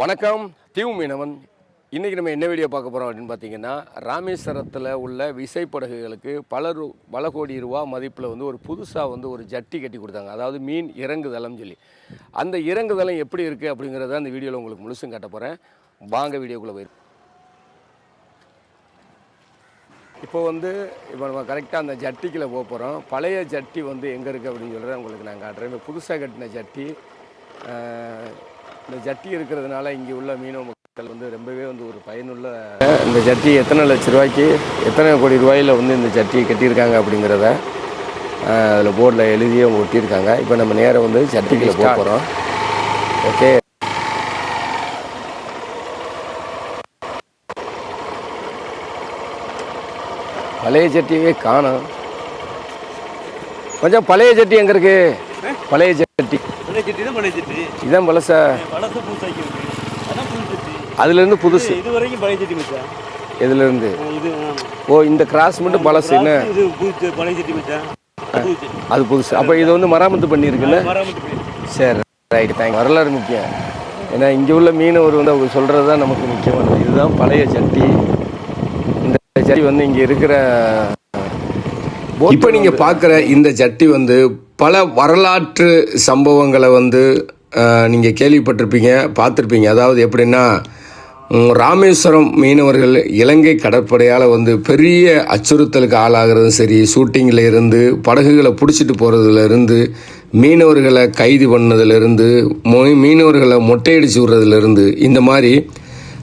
வணக்கம். தீவு மீனவன். இன்றைக்கி நம்ம என்ன வீடியோ பார்க்க போகிறோம் அப்படின்னு பார்த்தீங்கன்னா ராமேஸ்வரத்தில் உள்ள விசைப்படகுகளுக்கு பல ரூ பல கோடி ரூபா மதிப்பில் வந்து ஒரு புதுசாக வந்து ஒரு ஜட்டி கட்டி கொடுத்தாங்க. அதாவது மீன் இறங்குதளம் சொல்லி. அந்த இறங்குதளம் எப்படி இருக்குது அப்படிங்கிறத அந்த வீடியோவில் உங்களுக்கு முழுசும் காட்ட போகிறேன் வாங்க வீடியோக்குள்ளே போயிரு. இப்போ வந்து இப்போ நம்ம கரெக்டாக அந்த ஜட்டிக்குள்ளே போக போகிறோம் பழைய ஜட்டி வந்து எங்கே இருக்குது அப்படின்னு சொல்கிறத உங்களுக்கு நான் காட்டுறேன். இப்போ புதுசாக கட்டின ஜட்டி இந்த ஜட்டி இருக்கிறதுனால இங்கே உள்ள மீனவ மக்கள் வந்து ரொம்பவே வந்து ஒரு பயனுள்ள இந்த ஜட்டி எத்தனை லட்ச ரூபாய்க்கு எத்தனை கோடி ரூபாயில் வந்து இந்த ஜட்டியை கட்டியிருக்காங்க அப்படிங்கிறத அதில் போர்டில் எழுதியே அவங்க ஒட்டியிருக்காங்க. இப்போ நம்ம நேரம் வந்து ஜட்டிக்குள்ளே போக போகிறோம் ஓகே. பழைய ஜட்டியவே காணோம். கொஞ்சம் பழைய ஜட்டி எங்கே இருக்கு? பழைய ஜட்டி. பழைய சட்டி தான் பழைய சட்டி. இதான் பழசா. சட்டி அதுலேருந்து புதுசு. இது வரைக்கும் பழைய சட்டி மச்சான் இதுலேருந்து. ஓ இந்த கிராஸ் மட்டும் பழசு என்ன? இது புது பழைய சட்டி மச்சான் புது சட்டி அது புதுசு. அப்போ இது வந்து மராமத்து பண்ணியிருக்குல்ல சரி ரைட் தேங்க் வரலாறு முக்கியம். ஏன்னா இங்கே உள்ள மீனவர் வந்து அவங்க சொல்கிறது தான் நமக்கு முக்கியமானது இதுதான் பழைய ஜட்டி இந்த ஜட்டி வந்து இங்கே இருக்கிற இப்போ நீங்கள் பார்க்குற இந்த ஜட்டி வந்து பல வரலாற்று சம்பவங்களை வந்து நீங்கள் கேள்விப்பட்டிருப்பீங்க பார்த்துருப்பீங்க. அதாவது எப்படின்னா ராமேஸ்வரம் மீனவர்கள் இலங்கை கடற்படையால் வந்து பெரிய அச்சுறுத்தலுக்கு ஆளாகிறதும் சரி ஷூட்டிங்கில் இருந்து படகுகளை பிடிச்சிட்டு போகிறதுலேருந்து மீனவர்களை கைது பண்ணதுலேருந்து மீனவர்களை மொட்டையடிச்சு விடுறதுலேருந்து இந்த மாதிரி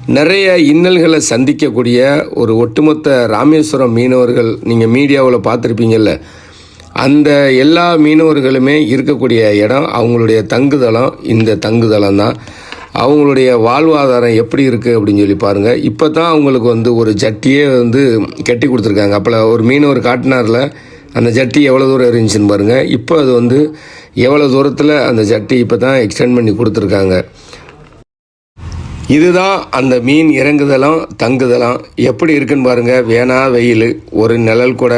நிறைய இன்னல்களை சந்திக்கக்கூடிய ஒரு ஒட்டுமொத்த ராமேஸ்வரம் மீனவர்கள் நீங்கள் மீடியாவில் பார்த்துருப்பீங்கல்ல அந்த எல்லா மீனவர்களுமே இருக்கக்கூடிய இடம் அவங்களுடைய தங்குதளம் இந்த தங்குதளம் தான் அவங்களுடைய வாழ்வாதாரம் எப்படி இருக்குது அப்படின்னு சொல்லி பாருங்கள் இப்போ தான் அவங்களுக்கு வந்து ஒரு ஜட்டியே வந்து கட்டி கொடுத்துருக்காங்க. அப்போ ஒரு மீனவர் காட்டினாரில் அந்த ஜட்டி எவ்வளோ தூரம் இருந்துச்சுன்னு பாருங்கள் இப்போ அது வந்து எவ்வளோ தூரத்தில் அந்த ஜட்டி இப்போ தான் எக்ஸ்டெண்ட் பண்ணி கொடுத்துருக்காங்க. இதுதான் அந்த மீன் இறங்குதலம் தங்குதலம். எப்படி இருக்குன்னு பாருங்கள் வேணா வெயில் ஒரு நிழல் கூட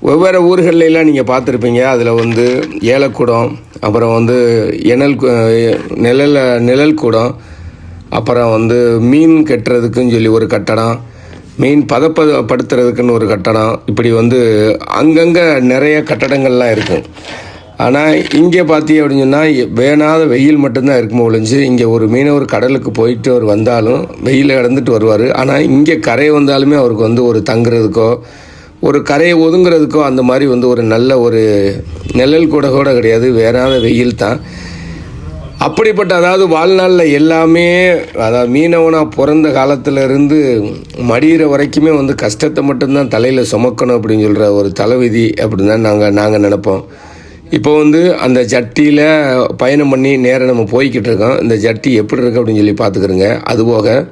வெவ்வேறு ஊர்கள்ல நீங்கள் பார்த்துருப்பீங்க. அதில் வந்து ஏலக்கூடம் அப்புறம் வந்து எனல் கு- நிழல் நிழல் கூடம் அப்புறம் வந்து மீன் கட்டுறதுக்குன்னு சொல்லி ஒரு கட்டடம் மீன் பதப்பதப்படுத்துறதுக்குன்னு ஒரு கட்டடம் இப்படி வந்து அங்கங்கே நிறைய கட்டடங்கள்லாம் இருக்கும் ஆனால் இங்கே பார்த்தீங்க அப்படின்னு சொன்னால் வேணாத வெயில் மட்டும்தான் இருக்குமோ ஒழிஞ்சு இங்கே ஒரு மீனவர் கடலுக்கு போயிட்டு அவர் வந்தாலும் வெயிலில் இறந்துட்டு வருவார். ஆனால் இங்கே கரை வந்தாலுமே அவருக்கு வந்து ஒரு தங்குறதுக்கோ ஒரு கரையை ஒதுங்கிறதுக்கும் அந்த மாதிரி வந்து ஒரு நல்ல ஒரு நிழல் கூட கூட கிடையாது. வேறான வெயில் தான். அப்படிப்பட்ட அதாவது வாழ்நாளில் எல்லாமே அதாவது மீனவனாக பிறந்த காலத்திலிருந்து மடியிற வரைக்குமே வந்து கஷ்டத்தை மட்டும்தான் தலையில் சுமக்கணும் அப்படின்னு சொல்கிற ஒரு தலைவிதி அப்படின்னு தான் நாங்கள் நாங்கள் நினப்போம். இப்போ வந்து அந்த ஜட்டியில் பயணம் பண்ணி நேரம் நம்ம போய்கிட்டு இருக்கோம். இந்த ஜட்டி எப்படி இருக்குது அப்படின்னு சொல்லி பார்த்துக்கிறோங்க. அதுபோக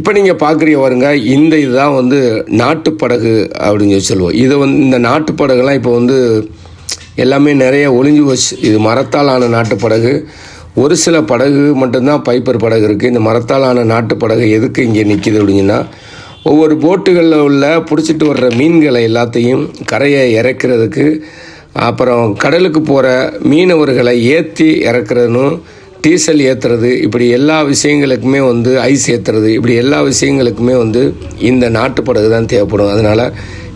இப்போ நீங்கள் பார்க்குறீங்க பாருங்க இந்த இதுதான் வந்து நாட்டுப்படகு அப்படின்னு சொல்லி சொல்லுவோம். இதை வந்து இந்த நாட்டுப்படகுலாம் இப்போ வந்து எல்லாமே நிறைய ஒளிஞ்சு போச்சு. இது மரத்தால் ஆன நாட்டுப்படகு ஒரு சில படகு மட்டும்தான் பைப்பர் படகு இருக்குது இந்த மரத்தால் ஆன நாட்டுப்படகு எதுக்கு இங்கே நிற்கிது அப்படிங்கன்னா ஒவ்வொரு போட்டுகளில் உள்ள பிடிச்சிட்டு வர்ற மீன்களை எல்லாத்தையும் கரையை இறக்கிறதுக்கு அப்புறம் கடலுக்கு போகிற மீனவர்களை ஏற்றி இறக்குறதுன்னு டீசல் ஏற்றுறது இப்படி எல்லா விஷயங்களுக்குமே வந்து ஐஸ் ஏற்றுறது இப்படி எல்லா விஷயங்களுக்குமே வந்து இந்த நாட்டு படகு தான் தேவைப்படும். அதனால்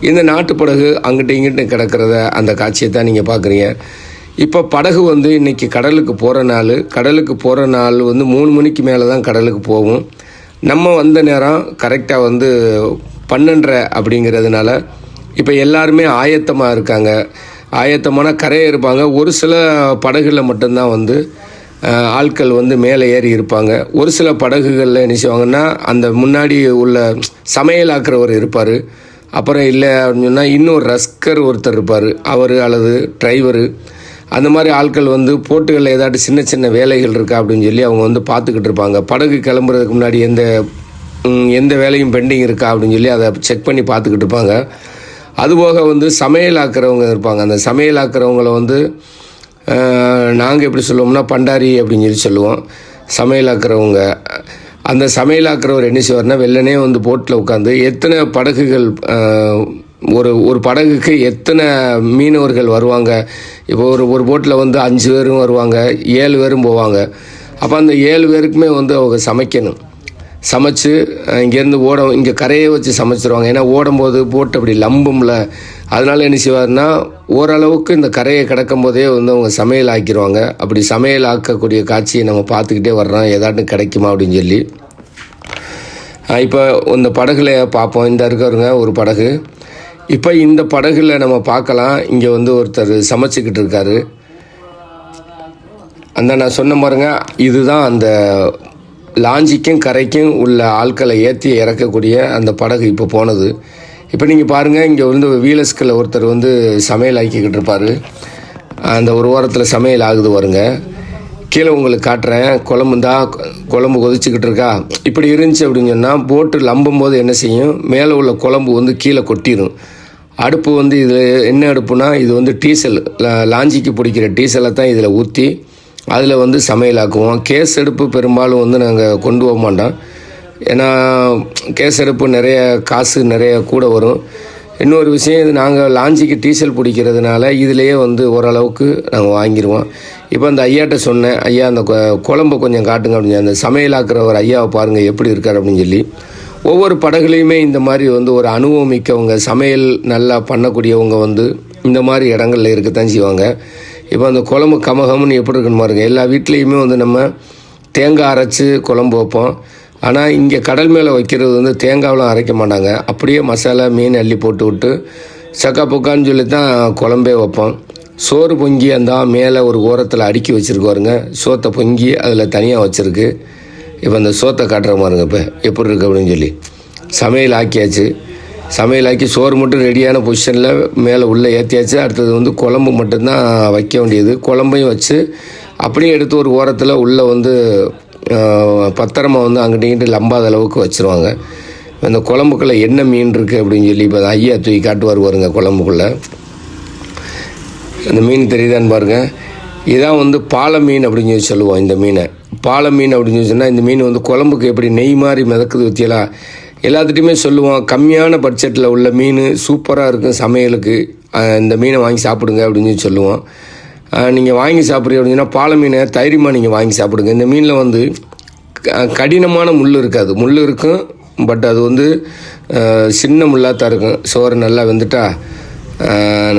இந்த நாட்டு படகு அங்கிட்ட இங்கிட்ட கிடக்கிறத அந்த காட்சியை தான் நீங்கள் பார்க்குறீங்க இப்போ படகு வந்து இன்றைக்கி கடலுக்கு போகிற நாள். கடலுக்கு போகிற நாள் வந்து மூணு மணிக்கு மேலே தான் கடலுக்கு போகும். நம்ம வந்த நேரம் கரெக்டாக வந்து பன்னெண்டரை அப்படிங்கிறதுனால இப்போ எல்லாருமே ஆயத்தமாக இருக்காங்க. ஆயத்தமான கரையை இருப்பாங்க. ஒரு சில படகுகளில் மட்டும்தான் வந்து ஆட்கள் வந்து மேலே ஏறி இருப்பாங்க. ஒரு சில படகுகளில் என்ன செய்வாங்கன்னா அந்த முன்னாடி உள்ள சமையலாக்குறவர் இருப்பார். அப்புறம் இல்லை அப்படின்னு சொன்னால் இன்னொரு ரஸ்கர் ஒருத்தர் இருப்பார். அவர் அல்லது டிரைவரு. அந்த மாதிரி ஆட்கள் வந்து போட்டுகளில் ஏதாட்டு சின்ன சின்ன வேலைகள் இருக்கா அப்படின்னு சொல்லி அவங்க வந்து பார்த்துக்கிட்டு இருப்பாங்க. படகு கிளம்புறதுக்கு முன்னாடி எந்த எந்த வேலையும் பெண்டிங் இருக்கா அப்படின்னு சொல்லி அதை செக் பண்ணி பார்த்துக்கிட்டு இருப்பாங்க. அதுபோக வந்து சமையல் ஆக்குறவங்க இருப்பாங்க. அந்த சமையல் ஆக்குறவங்கள வந்து நாங்கள் எப்படி சொல்லுவோம்னா பண்டாரி அப்படின்னு சொல்லி சொல்லுவோம். சமையலாக்குறவங்க. அந்த சமையலாக்குறவர் என்ன செய்வார்னா வெள்ளனே வந்து போட்டில் உட்காந்து எத்தனை படகுகள் ஒரு ஒரு படகுக்கு எத்தனை மீனவர்கள் வருவாங்க. இப்போ ஒரு ஒரு போட்டில் வந்து அஞ்சு பேரும் வருவாங்க ஏழு பேரும் போவாங்க. அப்போ அந்த ஏழு பேருக்குமே வந்து அவங்க சமைக்கணும். சமைச்சு இங்கேருந்து ஓட இங்கே கரையை வச்சு சமைச்சிருவாங்க. ஏன்னா ஓடும்போது போட்டு அப்படி லம்பும்ல அதனால் என்ன செய்வாருன்னா ஓரளவுக்கு இந்த கரையை கிடக்கும் போதே வந்து அவங்க சமையல் ஆக்கிடுவாங்க அப்படி சமையல் ஆக்கக்கூடிய காட்சியை நம்ம பார்த்துக்கிட்டே வர்றோம். ஏதாட்டும் கிடைக்குமா அப்படின்னு சொல்லி. இப்போ இந்த படகுல பார்ப்போம். இந்த இருக்கிறவங்க ஒரு படகு. இப்போ இந்த படகுல நம்ம பார்க்கலாம். இங்கே வந்து ஒருத்தர் சமைச்சிக்கிட்டு இருக்காரு. அந்த நான் சொன்ன பாருங்க இதுதான் அந்த லாஞ்சிக்கும் கரைக்கும் உள்ள ஆட்களை ஏற்றி இறக்கக்கூடிய அந்த படகு இப்போ போனது. இப்போ நீங்கள் பாருங்கள் இங்கே வந்து வீலஸ்கில் ஒருத்தர் வந்து சமையல் ஆக்கிக்கிட்டு இருப்பார். அந்த ஒரு வாரத்தில் சமையல் ஆகுது வருங்க கீழே உங்களுக்கு காட்டுறேன். குழம்பு தான் குழம்பு கொதிச்சுக்கிட்டு இருக்கா? இப்படி இருந்துச்சு அப்படின்னு சொன்னால் போட்டு லம்பும் போது என்ன செய்யும்? மேலே உள்ள குழம்பு வந்து கீழே கொட்டிடும் அடுப்பு வந்து இது என்ன அடுப்புனா இது வந்து டீசல் லாஞ்சிக்கு பிடிக்கிற டீசலை தான் இதில் ஊற்றி அதில் வந்து சமையலாக்குவோம் கேஸ் அடுப்பு பெரும்பாலும் வந்து நாங்கள் கொண்டு போக மாட்டோம். ஏன்னா கேஸ் நிறைய காசு நிறைய கூட வரும். இன்னொரு விஷயம் இது நாங்கள் லாஞ்சிக்கு டீசல் பிடிக்கிறதுனால இதுலேயே வந்து ஓரளவுக்கு நாங்கள் வாங்கிடுவோம் இப்போ அந்த ஐயாட்ட சொன்னேன் ஐயா அந்த குழம்பை கொஞ்சம் காட்டுங்க அப்படின்னு அந்த சமையலாக்குற ஒரு ஐயாவை பாருங்கள் எப்படி இருக்கார் அப்படின்னு சொல்லி. ஒவ்வொரு படகுலையுமே இந்த மாதிரி வந்து ஒரு அனுபவம் மிக்கவங்க சமையல் நல்லா பண்ணக்கூடியவங்க வந்து இந்த மாதிரி இடங்கள்ல இருக்கத்தான் செய்வாங்க. இப்போ அந்த குழம்பு கமகம்னு எப்படி இருக்குன்னு பாருங்கள் எல்லா வீட்லேயுமே வந்து நம்ம தேங்காய் அரைச்சி குழம்பு வைப்போம். ஆனால் இங்கே கடல் மேலே வைக்கிறது வந்து தேங்காவெலாம் அரைக்க மாட்டாங்க. அப்படியே மசாலா மீன் அள்ளி போட்டு விட்டு சக்கா புக்கான்னு சொல்லி தான் குழம்பே வைப்போம். சோறு பொங்கி அந்த மேலே ஒரு ஓரத்தில் அடுக்கி வச்சுருக்குவாருங்க சோத்தை பொங்கி அதில் தனியாக வச்சுருக்கு. இப்போ அந்த சோத்தை காட்டுற மாதிரிங்க இப்போ எப்படி இருக்கு அப்படின்னு சொல்லி. சமையல் ஆக்கியாச்சு. சமையல் ஆக்கி சோறு மட்டும் ரெடியான பொசிஷனில் மேலே உள்ளே ஏற்றியாச்சு அடுத்தது வந்து குழம்பு மட்டும்தான் வைக்க வேண்டியது. குழம்பையும் வச்சு அப்படியே எடுத்து ஒரு ஓரத்தில் உள்ளே வந்து பத்திரமா வந்து அங்கிட்ட இங்கிட்டு லம்பாத அளவுக்கு வச்சுருவாங்க. அந்த குழம்புக்குள்ளே என்ன மீன் இருக்குது அப்படின்னு சொல்லி இப்போ ஐயா தூக்கி காட்டுவார் வருங்க குழம்புக்குள்ளே. அந்த மீன் தெரியுதான்னு பாருங்கள் இதான் வந்து பாலை மீன் அப்படின்னு சொல்லி சொல்லுவோம் இந்த மீனை. பாலை மீன் அப்படின்னு சொல்லி சொன்னால் இந்த மீன் வந்து குழம்புக்கு எப்படி நெய் மாதிரி மிதக்குது வச்சியலாம் எல்லாத்துட்டையுமே சொல்லுவோம். கம்மியான பட்ஜெட்டில் உள்ள மீன் சூப்பராக இருக்கும் சமையலுக்கு. இந்த மீனை வாங்கி சாப்பிடுங்க அப்படின்னு சொல்லி சொல்லுவோம். நீங்கள் வாங்கி சாப்பிட்றீங்க அப்படின்னா சொன்னால் பாலை மீனை தைரியமாக நீங்கள் வாங்கி சாப்பிடுங்க. இந்த மீனில் வந்து கடினமான முள் இருக்காது. முள் இருக்கும் பட் அது வந்து சின்ன முள்ளாக தான் இருக்கும். சோறு நல்லா வெந்துட்டா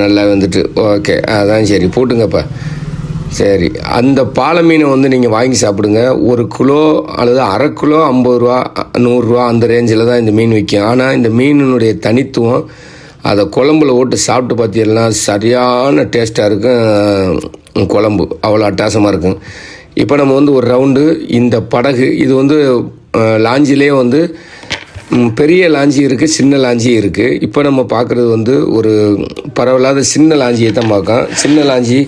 நல்லா வெந்துட்டு ஓகே அதான் சரி போட்டுங்கப்பா. சரி அந்த பாலை மீனை வந்து நீங்கள் வாங்கி சாப்பிடுங்க. ஒரு கிலோ அல்லது அரை கிலோ ஐம்பது ரூபா நூறுரூவா அந்த ரேஞ்சில் தான் இந்த மீன் விற்கும். ஆனால் இந்த மீனினுடைய தனித்துவம் அதை குழம்புல ஓட்டு சாப்பிட்டு பார்த்தீங்கன்னா சரியான டேஸ்ட்டாக இருக்கும் குழம்பு. அவ்வளோ அட்டாசமாக இருக்கும். இப்போ நம்ம வந்து ஒரு ரவுண்டு இந்த படகு இது வந்து லாஞ்சிலே வந்து பெரிய லாஞ்சி இருக்குது சின்ன லாஞ்சி இருக்குது இப்போ நம்ம பார்க்குறது வந்து ஒரு பரவலாத சின்ன லாஞ்சியை தான் பார்க்கோம் சின்ன லாஞ்சி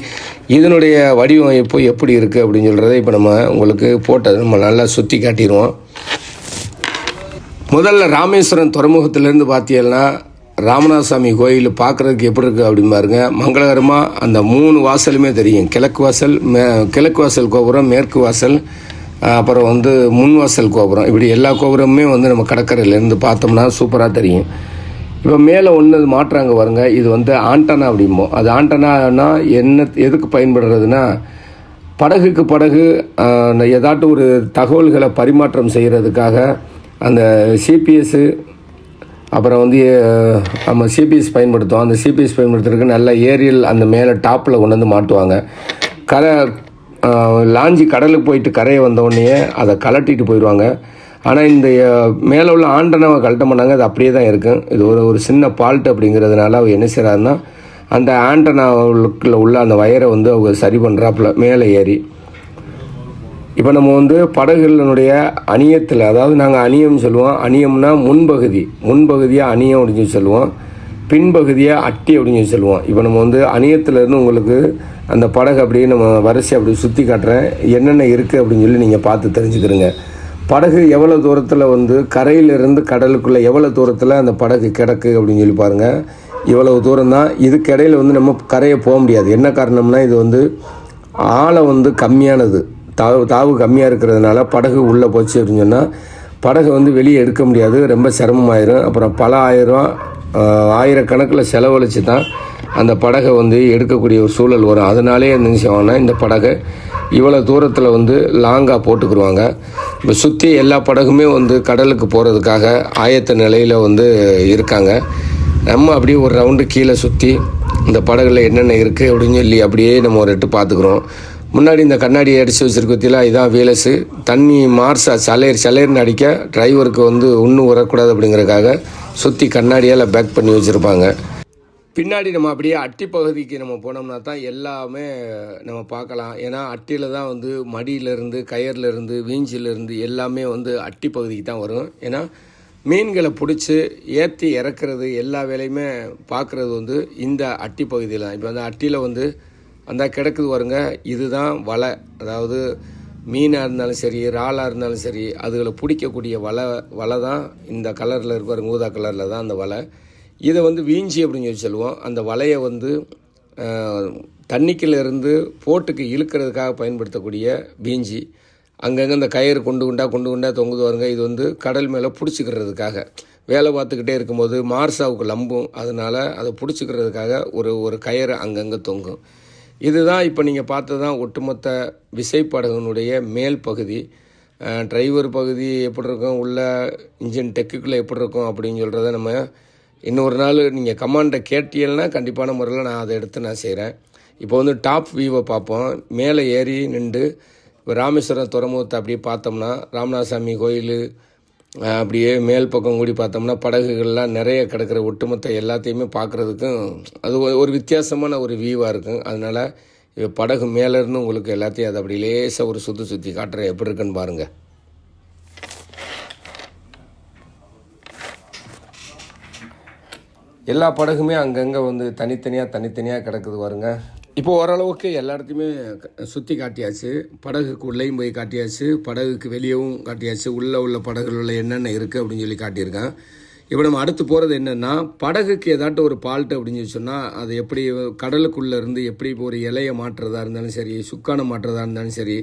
இதனுடைய வடிவம் எப்படி இருக்குது அப்படின்னு சொல்கிறத இப்போ நம்ம உங்களுக்கு போட்டது நம்ம நல்லா சுற்றி காட்டிடுவோம். முதல்ல ராமேஸ்வரம் துறைமுகத்திலேருந்து பார்த்தீங்கன்னா ராமநாதசாமி கோயில் பார்க்குறதுக்கு எப்படி இருக்குது அப்படின்னு பாருங்க. மங்களகரமாக அந்த மூணு வாசலுமே தெரியும். கிழக்கு வாசல் மே கிழக்கு வாசல் கோபுரம் மேற்கு வாசல் அப்புறம் வந்து முன் வாசல் கோபுரம். இப்படி எல்லா கோபுரமுமே வந்து நம்ம கடற்கரையிலேருந்து பார்த்தோம்னா சூப்பராக தெரியும். இப்போ மேலே ஒன்று மாற்றாங்க வருங்க இது வந்து ஆண்டனா அப்படிம்போம் அது ஆண்டனானா என்ன எதுக்கு பயன்படுறதுன்னா படகுக்கு படகு ஏதாட்டும் ஒரு தகவல்களை பரிமாற்றம் செய்கிறதுக்காக அந்த சிபிஎஸ்ஸு அப்புறம் வந்து நம்ம சிபிஎஸ் பயன்படுத்துவோம். அந்த சிபிஎஸ் பயன்படுத்துறதுக்கு நல்ல ஏரியல் அந்த மேலே டாப்பில் கொண்டு வந்து மாட்டுவாங்க. கரை லாஞ்சி கடலுக்கு போயிட்டு கரையை வந்தோடனே அதை கலட்டிட்டு போயிடுவாங்க. ஆனால் இந்த மேலே உள்ள ஆண்டனாவை கலட்ட மாட்டாங்க. அது அப்படியே தான் இருக்கும். இது ஒரு ஒரு சின்ன பால்ட் அப்படிங்கிறதுனால அவர் என்ன செய்கிறாருன்னா அந்த ஆண்டனாவுக்குள்ள உள்ள அந்த வயரை வந்து அவங்க சரி பண்ணுறாப்புல மேலே ஏறி. இப்போ நம்ம வந்து படகுகளினுடைய அணியத்தில் அதாவது நாங்கள் அணியம் சொல்லுவோம். அணியம்னா முன்பகுதி. முன்பகுதியாக அணியம் அப்படின்னு சொல்லி சொல்லுவோம். பின்பகுதியாக அட்டி அப்படின்னு சொல்லி சொல்லுவோம். இப்போ நம்ம வந்து அணியத்துலேருந்து உங்களுக்கு அந்த படகு அப்படியே நம்ம வரிசை அப்படி சுற்றி காட்டுறேன். என்னென்ன இருக்குது அப்படின்னு சொல்லி நீங்கள் பார்த்து தெரிஞ்சுக்கிறீங்க. படகு எவ்வளோ தூரத்தில் வந்து கரையிலிருந்து கடலுக்குள்ளே எவ்வளோ தூரத்தில் அந்த படகு கிடக்கு அப்படின்னு சொல்லி பாருங்கள் இவ்வளவு தூரம் தான் இதுக்கு இடையில வந்து நம்ம கரையை போக முடியாது. என்ன காரணம்னா இது வந்து ஆழம் வந்து கம்மியானது. தாவு தாவு கம்மியாக இருக்கிறதுனால படகு உள்ளே போச்சு அப்படின்னு சொன்னால் படகு வந்து வெளியே எடுக்க முடியாது ரொம்ப சிரமமாயிரும். அப்புறம் பல ஆயிரம் ஆயிரக்கணக்கில் செலவழித்து தான் அந்த படகை வந்து எடுக்கக்கூடிய ஒரு சூழல் வரும். அதனாலே என்ன செய்வாங்கன்னா இந்த படகை இவ்வளோ தூரத்தில் வந்து லாங்காக போட்டுக்குருவாங்க. இப்போ சுற்றி எல்லா படகுமே வந்து கடலுக்கு போகிறதுக்காக ஆயத்த நிலையில் வந்து இருக்காங்க. நம்ம அப்படியே ஒரு ரவுண்டு கீழே சுற்றி இந்த படகுல என்னென்ன இருக்குது அப்படின்னு சொல்லி அப்படியே நம்ம ஒரு எட்டு பார்த்துக்குறோம். முன்னாடி இந்த கண்ணாடி அடித்து வச்சுருக்கத்தில இதான் வீலஸு. தண்ணி மார்ஸா சலையர் சலையர்னு அடிக்க டிரைவருக்கு வந்து ஒன்றும் வரக்கூடாது அப்படிங்கிறதுக்காக சுற்றி கண்ணாடியால் பேக் பண்ணி வச்சுருப்பாங்க. பின்னாடி நம்ம அப்படியே அட்டி பகுதிக்கு நம்ம போனோம்னா தான் எல்லாமே நம்ம பார்க்கலாம். ஏன்னா அட்டியில் தான் வந்து மடியிலேருந்து கயர்லேருந்து வீஞ்சிலேருந்து எல்லாமே வந்து அட்டி பகுதிக்கு தான் வரும். ஏன்னா மீன்களை பிடிச்சி ஏற்றி இறக்குறது எல்லா வேலையுமே பார்க்குறது வந்து இந்த அட்டி பகுதியில் தான். இப்போ அந்த அட்டியில் வந்து அந்த கிடக்குது பாருங்க. இதுதான் வலை. அதாவது மீனாக இருந்தாலும் சரி இறாலாக இருந்தாலும் சரி அதுகளை பிடிக்கக்கூடிய வலை வலை தான் இந்த கலரில் இருப்பாருங்க ஊதா கலரில் தான் அந்த வலை. இதை வந்து வீஞ்சி அப்படின்னு சொல்லி சொல்லுவோம். அந்த வலையை வந்து தண்ணிக்கிலிருந்து போட்டுக்கு இழுக்கிறதுக்காக பயன்படுத்தக்கூடிய வீஞ்சி. அங்கங்கே இந்த கயிறு கொண்டு கொண்டா கொண்டு கொண்டா தொங்குது வருங்க இது வந்து கடல் மேலே பிடிச்சிக்கிறதுக்காக. வேலை பார்த்துக்கிட்டே இருக்கும்போது மார்சாவுக்கு லம்பும். அதனால் அதை பிடிச்சிக்கிறதுக்காக ஒரு ஒரு கயிறு அங்கங்கே தொங்கும். இதுதான் இப்போ நீங்கள் பார்த்தது தான் ஒட்டுமொத்த விசைப்படகுனுடைய மேல் பகுதி. டிரைவர் பகுதி எப்படி இருக்கும்? உள்ள இன்ஜின் டெக்குக்குள்ளே எப்படி இருக்கும் அப்படின்னு சொல்கிறத நம்ம இன்னொரு நாள் நீங்கள் கமாண்டை கேட்டீங்கன்னா கண்டிப்பான முறையில் நான் அதை எடுத்து நான் செய்கிறேன் இப்போ வந்து டாப் வியூவை பார்ப்போம். மேலே ஏறி நின்று இப்போ ராமேஸ்வரம் துறைமுகத்தை அப்படியே பார்த்தோம்னா ராமநாதசாமி கோயில் அப்படியே மேல் பக்கம் கூடி பார்த்தோம்னா படகுகள்லாம் நிறைய கிடக்கிற ஒட்டுமொத்த எல்லாத்தையுமே பார்க்குறதுக்கும் அது ஒரு- ஒரு வித்தியாசமான ஒரு வியூவாக இருக்கும். அதனால் இப்போ படகு மேலேருந்து உங்களுக்கு எல்லாத்தையும் அதை அப்படி லேசாக ஒரு சுற்றி சுற்றி காட்டுற எப்படி இருக்குன்னு பாருங்கள் எல்லா படகுமே அங்கங்கே வந்து தனித்தனியாக தனித்தனியாக கிடக்குது பாருங்க. இப்போ ஓரளவுக்கு எல்லாத்தையுமே சுற்றி காட்டியாச்சு. படகுக்கு உள்ளேயும் போய் காட்டியாச்சு. படகுக்கு வெளியவும் காட்டியாச்சு. உள்ளே உள்ள படகுல என்னென்ன இருக்குது அப்படின்னு சொல்லி காட்டியிருக்கேன். இப்போ நம்ம அடுத்து போகிறது என்னென்னா படகுக்கு ஏதாட்டும் ஒரு பால்ட்டு அப்படின்னு சொல்லி சொன்னால் அது எப்படி கடலுக்குள்ளே இருந்து எப்படி இப்போ ஒரு இலையை மாற்றுறதா இருந்தாலும் சரி சுக்கான மாற்றுறதா இருந்தாலும் சரி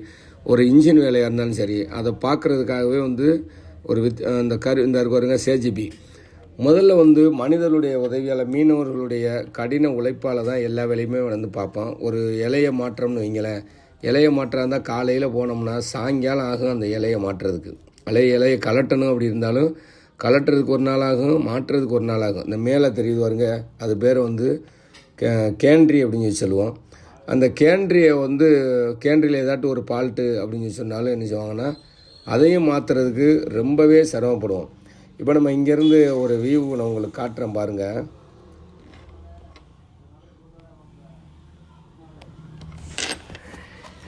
ஒரு இன்ஜின் வேலையாக இருந்தாலும் சரி அதை பார்க்குறதுக்காகவே வந்து ஒரு வித் அந்த கரு இந்த இருக்கு பாருங்க சேஜிபி. முதல்ல வந்து மனிதர்களுடைய உதவியால் மீனவர்களுடைய கடின உழைப்பால் தான் எல்லா வேலையுமே வந்து பார்ப்போம். ஒரு இலையை மாற்றம்னு வைங்களேன். இலையை மாற்றம் இருந்தால் காலையில் போனோம்னா சாயங்காலம் ஆகும் அந்த இலையை மாற்றுறதுக்கு அலைய இலையை கலட்டணும் அப்படி இருந்தாலும் கலட்டுறதுக்கு ஒரு நாள் ஆகும் மாற்றுறதுக்கு ஒரு நாள் ஆகும். இந்த மேலே தெரியுது பாருங்க அது பேர் வந்து கே கேண்ட்ரி அப்படின்னு சொல்லி சொல்லுவோம். அந்த கேண்ட்ரியை வந்து கேண்ட்ரியில் ஏதாட்டும் ஒரு பால்ட்டு அப்படின்னு சொல்லி சொன்னாலும் என்ன செய்வாங்கன்னா அதையும் மாற்றுறதுக்கு ரொம்பவே சிரமப்படுவோம். இப்போ நம்ம இங்கேருந்து ஒரு வியூ நான் உங்களுக்கு காட்டுறேன் பாருங்கள்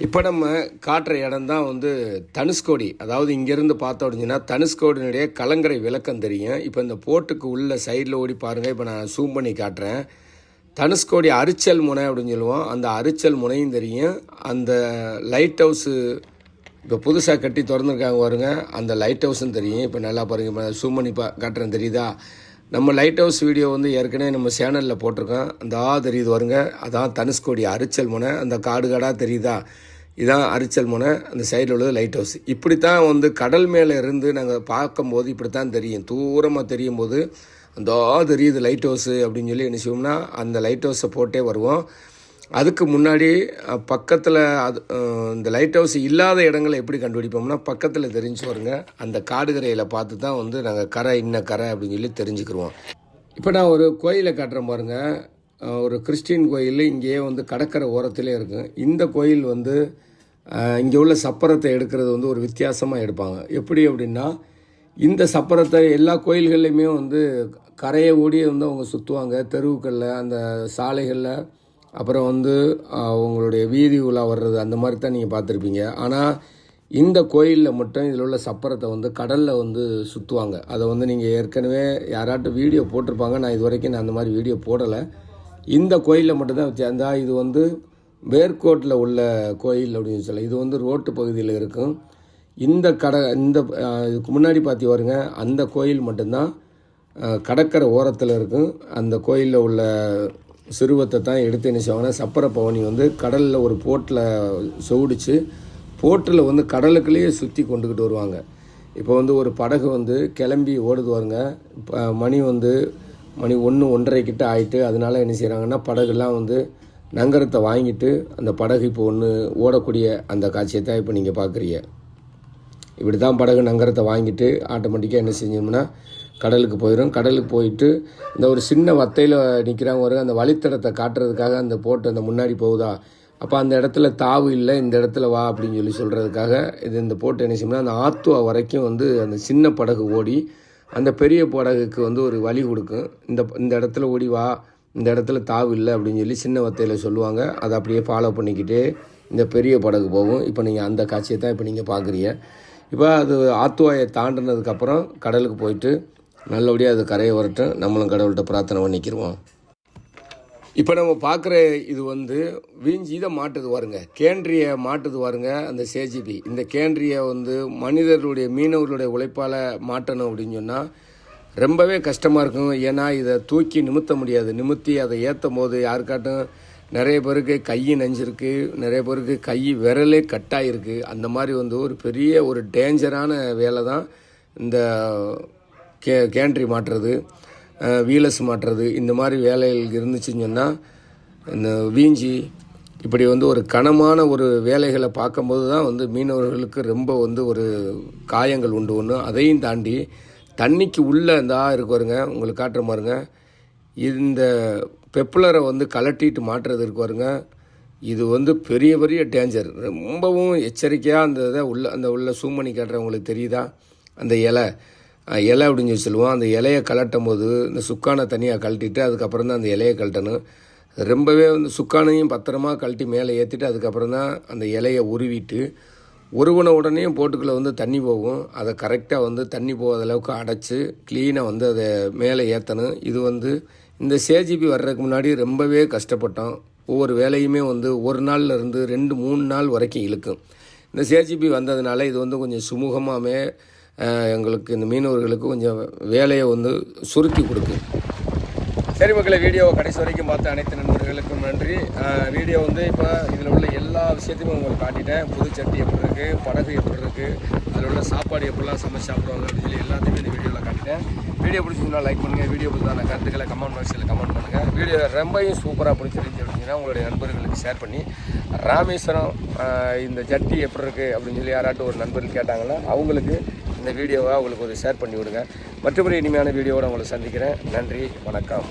இப்போ நம்ம காட்டுற இடம் தான் வந்து தனுஷ்கோடி. அதாவது இங்கேருந்து பார்த்தோம் அப்படின்னா தனுஷ்கோடினுடைய கலங்கரை விளக்கம் தெரியும். இப்போ இந்த போட்டுக்கு உள்ள சைடில் ஓடி பாருங்கள் இப்போ நான் ஜூம் பண்ணி காட்டுறேன். தனுஷ்கோடி அரிச்சல் முனை அப்படின்னு சொல்லுவோம். அந்த அரிச்சல் முனையும் தெரியும். அந்த லைட் ஹவுஸு இப்போ புதுசாக கட்டி திறந்துருக்காங்க பாருங்க. அந்த லைட் ஹவுஸும் தெரியும். இப்போ நல்லா பாருங்க. இப்போ ஜூம் பண்ணி பா காட்டுறேன். தெரியுதா? நம்ம லைட் ஹவுஸ் வீடியோ வந்து ஏற்கனவே நம்ம சேனலில் போட்டிருக்கோம். அந்த ஆ தெரியுது வருங்க அதான் தனுஷ்கோடி அரிச்சல் முனை. அந்த காடு காடாக தெரியுதா? இதான் அரிச்சல் முனை. அந்த சைடில் உள்ளது லைட் ஹவுஸ் இப்படி தான் வந்து கடல் மேலே இருந்து நாங்கள் பார்க்கும்போது இப்படி தான் தெரியும். தூரமாக தெரியும் போது அந்த ஆ தெரியுது லைட் ஹவுஸு அப்படின்னு சொல்லி என்ன செய்வோம்னா அந்த லைட் ஹவுஸை போட்டே வருவோம். அதுக்கு முன்னாடி பக்கத்தில் அது இந்த லைட் ஹவுஸ் இல்லாத இடங்களை எப்படி கண்டுபிடிப்போம்னா பக்கத்தில் தெரிஞ்சு வருங்க அந்த காடுகரையில் பார்த்து தான் வந்து நாங்கள் கரை இன்ன கரை அப்படின்னு சொல்லி தெரிஞ்சுக்கிருவோம். இப்போ நான் ஒரு கோயிலை காட்டுறேன் பாருங்க. ஒரு கிறிஸ்டின் கோயில் இங்கேயே வந்து கடற்கரை ஓரத்திலே இருக்கும் இந்த கோயில் வந்து இங்கே உள்ள சப்பரத்தை எடுக்கிறது வந்து ஒரு வித்தியாசமாக எடுப்பாங்க. எப்படி அப்படின்னா இந்த சப்பரத்தை எல்லா கோயில்கள்லையுமே வந்து கரையை ஓடி வந்து அவங்க சுற்றுவாங்க தெருவுக்களில் அந்த சாலைகளில் அப்புறம் வந்து உங்களுடைய வீதி உலா வர்றது அந்த மாதிரி தான் நீங்கள் பார்த்துருப்பீங்க. ஆனால் இந்த கோயிலில் மட்டும் இதில் உள்ள சப்பரத்தை வந்து கடலில் வந்து சுற்றுவாங்க அதை வந்து நீங்கள் ஏற்கனவே யாராட்டும் வீடியோ போட்டிருப்பாங்க. நான் இது வரைக்கும் நான் அந்த மாதிரி வீடியோ போடலை. இந்த கோயிலில் மட்டும்தான் வச்சிருந்தா இது வந்து வேர்க்கோட்டில் உள்ள கோயில் அப்படின்னு சொல்லலாம் இது வந்து ரோட்டு பகுதியில் இருக்கும். இந்த கடை இந்த இதுக்கு முன்னாடி பார்த்தி வருங்க அந்த கோயில் மட்டும்தான் கடற்கரை ஓரத்தில் இருக்கும். அந்த கோயிலில் உள்ள சிறுவத்தை தான் எடுத்து என்ன செய்வாங்கன்னா சப்பர பவனி வந்து கடலில் ஒரு போட்டில் சவுடிச்சு போட்டில் வந்து கடலுக்குள்ளேயே சுற்றி கொண்டுக்கிட்டு வருவாங்க. இப்போ வந்து ஒரு படகு வந்து கிளம்பி ஓடுது வருங்க இப்போ மணி வந்து மணி ஒன்று ஒன்றரை கிட்ட ஆயிட்டு அதனால என்ன செய்கிறாங்கன்னா படகுலாம் வந்து நங்கரத்தை வாங்கிட்டு அந்த படகு இப்போ ஒன்று ஓடக்கூடிய அந்த காட்சியை தான் இப்போ நீங்கள் பார்க்குறீங்க இப்படி தான் படகு நங்கரத்தை வாங்கிட்டு ஆட்டோமேட்டிக்காக என்ன செஞ்சோம்னா கடலுக்கு போயிடும் கடலுக்கு போயிட்டு இந்த ஒரு சின்ன வத்தையில் நிற்கிறாங்க வருங்க அந்த வழித்தடத்தை காட்டுறதுக்காக அந்த போட்டு அந்த முன்னாடி போகுதா? அப்போ அந்த இடத்துல தாவு இல்லை இந்த இடத்துல வா அப்படின்னு சொல்லி சொல்கிறதுக்காக இது இந்த போட்டு என்ன செய்யணும்னா அந்த ஆத்துவா வரைக்கும் வந்து அந்த சின்ன படகு ஓடி அந்த பெரிய படகுக்கு வந்து ஒரு வழி கொடுக்கும். இந்த இந்த இடத்துல ஓடி வா இந்த இடத்துல தாவு இல்லை அப்படின்னு சொல்லி சின்ன வத்தையில் சொல்லுவாங்க. அதை அப்படியே ஃபாலோ பண்ணிக்கிட்டே இந்த பெரிய படகு போகும். இப்போ நீங்கள் அந்த காட்சியை தான் இப்போ நீங்கள் பார்க்குறீங்க. இப்போ அது ஆத்துவாயை தாண்டினதுக்கப்புறம் கடலுக்கு போயிட்டு நல்லபடியாக அது கரையை வரட்டும். நம்மளும் கடவுள்கிட்ட பிரார்த்தனை பண்ணிக்கிருவோம். இப்போ நம்ம பார்க்குற இது வந்து வீஞ்சி இதை மாட்டுது பாருங்க. கேன்ட்ரிய மாட்டுது பாருங்க அந்த சேஜிபி. இந்த கேன்ட்ரிய வந்து மனிதர்களுடைய மீனவர்களுடைய உழைப்பால் மாட்டணும் அப்படின்னு சொன்னால் ரொம்பவே கஷ்டமாக இருக்கும். ஏன்னா இதை தூக்கி நிமித்த முடியாது. நிமித்தி அதை ஏற்றும் போது யாருக்காட்டும் நிறைய பேருக்கு கை நஞ்சிருக்கு நிறைய பேருக்கு கை விரலே கட்டாயிருக்கு. அந்த மாதிரி வந்து ஒரு பெரிய ஒரு டேஞ்சரான வேலை தான் இந்த கே கேண்ட்ரி மாட்டுறது வீலஸ் மாட்டுறது இந்த மாதிரி வேலைகள் இருந்துச்சுன்னு சொன்னால் இந்த வீஞ்சி இப்படி வந்து ஒரு கனமான ஒரு வேலைகளை பார்க்கும்போது தான் வந்து மீனவர்களுக்கு ரொம்ப வந்து ஒரு காயங்கள் உண்டு. ஒன்று அதையும் தாண்டி தண்ணிக்கு உள்ளே இந்த ஆ இருக்கு உங்களுக்கு காட்டுற பாருங்க. இந்த பெப்புலரை வந்து கலட்டிட்டு மாட்டுறது இருக்குவாருங்க இது வந்து பெரிய பெரிய டேஞ்சர். ரொம்பவும் எச்சரிக்கையாக அந்த இதை உள்ள அந்த உள்ள சூம் பண்ணி காட்டுறவங்களுக்கு தெரியுதா? அந்த இலை. இலை அப்படின்னு சொல்லி சொல்லுவோம். அந்த இலையை கலட்டும் போது இந்த சுக்கானை தனியாக கழட்டிட்டு அதுக்கப்புறம் தான் அந்த இலையை கழட்டணும். ரொம்பவே வந்து சுக்கானையும் பத்திரமா கழட்டி மேலே ஏற்றிட்டு அதுக்கப்புறம் தான் அந்த இலையை உருவிட்டு உருவின உடனே போட்டுக்குள்ளே வந்து தண்ணி போகும். அதை கரெக்டாக வந்து தண்ணி போகாத அளவுக்கு அடைச்சி க்ளீனாக வந்து அதை மேலே ஏற்றணும் இது வந்து இந்த சேஜிபி வர்றதுக்கு முன்னாடி ரொம்பவே கஷ்டப்பட்டோம். ஒவ்வொரு வேலையுமே வந்து ஒரு நாள்ல இருந்து ரெண்டு மூணு நாள் வரைக்கும் இழுக்கும். இந்த சேஜிபி வந்ததுனால இது வந்து கொஞ்சம் சுமூகமாகவே எங்களுக்கு இந்த மீனவர்களுக்கு கொஞ்சம் வேலையை வந்து சுருக்கி கொடுக்கும் சரி மக்களை வீடியோவை கடைசி வரைக்கும் பார்த்த அனைத்து நண்பர்களுக்கும் நன்றி. வீடியோ வந்து இப்போ இதில் உள்ள எல்லா விஷயத்தையுமே உங்களுக்கு காட்டிட்டேன். புது சட்டி எப்படி இருக்குது படகு எப்படி இருக்குது அதில் உள்ள சாப்பாடு எப்படிலாம் சமைச்சு சாப்பிடுவாங்க அப்படின்னு சொல்லி எல்லாத்தையுமே இந்த வீடியோவில் காட்டிட்டேன். வீடியோ பிடிச்சிங்கன்னா லைக் பண்ணுங்கள் வீடியோ பிடிச்சான கருத்துக்களை கமெண்ட் பாக்ஸில் கமெண்ட் பண்ணுங்கள் வீடியோ ரொம்பவும் சூப்பராக பிடிச்சிருந்துச்சு அப்படின்னா உங்களுடைய நண்பர்களுக்கு ஷேர் பண்ணி ராமேஸ்வரம் இந்த ஜட்டி எப்படி இருக்குது அப்படின்னு சொல்லி யாராட்டும் ஒரு நண்பர்கள் கேட்டாங்கன்னா அவங்களுக்கு இந்த வீடியோவை அவங்களுக்கு ஒரு ஷேர் பண்ணி விடுங்க மற்றபடி இனிமையான வீடியோவோட உங்களை சந்திக்கிறேன். நன்றி வணக்கம்.